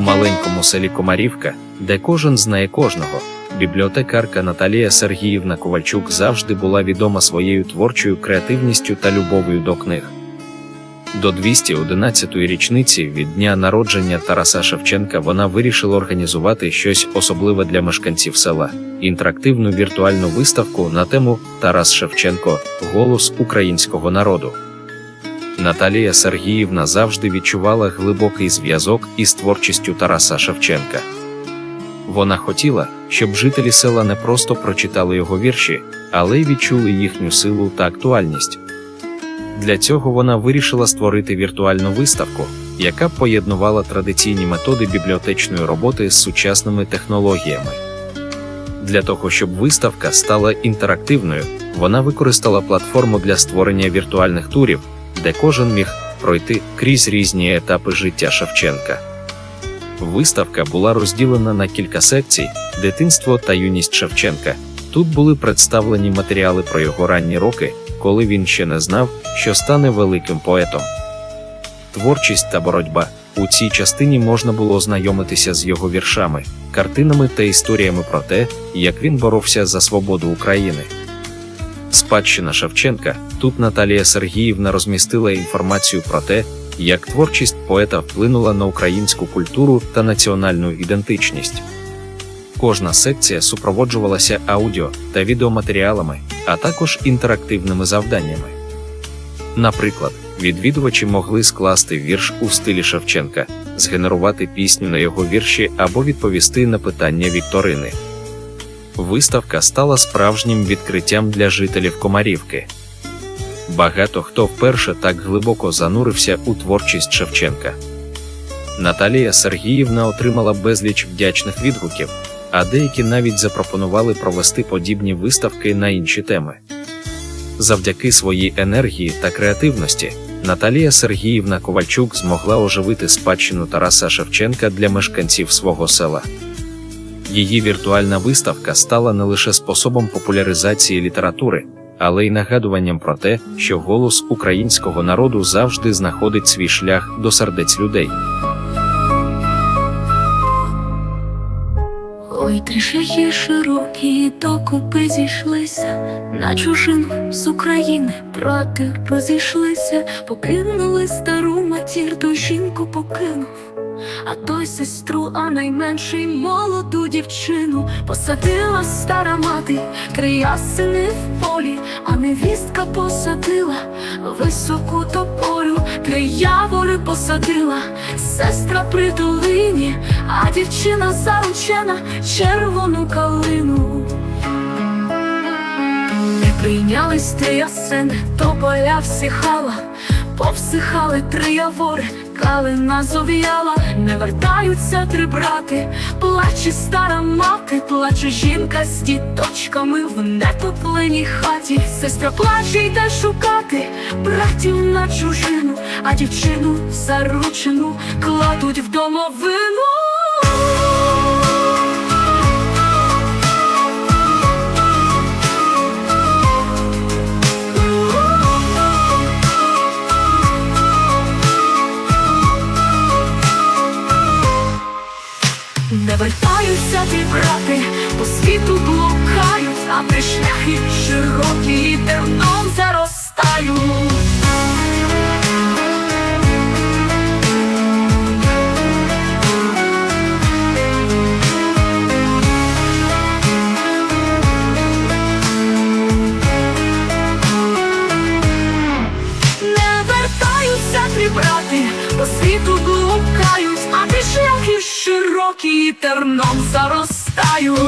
маленькому селі Комарівка, де кожен знає кожного, бібліотекарка Наталія Сергіївна Ковальчук завжди була відома своєю творчою креативністю та любов'ю до книг. До 211-ї річниці від дня народження Тараса Шевченка вона вирішила організувати щось особливе для мешканців села інтерактивну віртуальну виставку на тему Тарас Шевченко Голос українського народу. Наталія Сергіївна завжди відчувала глибокий зв'язок із творчістю Тараса Шевченка. Вона хотіла, щоб жителі села не просто прочитали його вірші, але й відчули їхню силу та актуальність. Для цього вона вирішила створити віртуальну виставку, яка поєднувала традиційні методи бібліотечної роботи з сучасними технологіями. Для того, щоб виставка стала інтерактивною, вона використала платформу для створення віртуальних турів, де кожен міг пройти крізь різні етапи життя Шевченка. Виставка була розділена на кілька секцій: дитинство та юність Шевченка. Тут були представлені матеріали про його ранні роки, коли він ще не знав, що стане великим поетом. Творчість та боротьба у цій частині можна було ознайомитися з його віршами, картинами та історіями про те, як він боровся за свободу України. Спадщина Шевченка тут Наталія Сергіївна розмістила інформацію про те, як творчість поета вплинула на українську культуру та національну ідентичність. Кожна секція супроводжувалася аудіо та відеоматеріалами, а також інтерактивними завданнями. Наприклад, відвідувачі могли скласти вірш у стилі Шевченка, згенерувати пісню на його вірші або відповісти на питання Вікторини. Виставка стала справжнім відкриттям для жителів Комарівки. Багато хто вперше так глибоко занурився у творчість Шевченка. Наталія Сергіївна отримала безліч вдячних відгуків, а деякі навіть запропонували провести подібні виставки на інші теми. Завдяки своїй енергії та креативності Наталія Сергіївна Ковальчук змогла оживити спадщину Тараса Шевченка для мешканців свого села. Її віртуальна виставка стала не лише способом популяризації літератури, але й нагадуванням про те, що голос українського народу завжди знаходить свій шлях до сердець людей. Ой, три шляхи широкі, докупи зійшлися, на чужину з України брати розійшлися, покинули стару матір, ту жінку покинув, а той сестру, а найменший молоду дівчину посадила стара мати, три ясени в полі, а невістка посадила. Високу тополю, явори посадила, сестра при долині, а дівчина заручена червону калину. Не прийнялись три ясени, тополя всихала, повсихали три явори, калина зов'яла, не вертаються три брати, плаче стара мати, плаче жінка з діточками в нетопленій хаті. Сестра плаче йде шукати братів на чужину, а дівчину заручену кладуть в домовину. При шляхи широкі терном заростають. Брати, по світу блукають, а ті шляхи широкі терном заростають.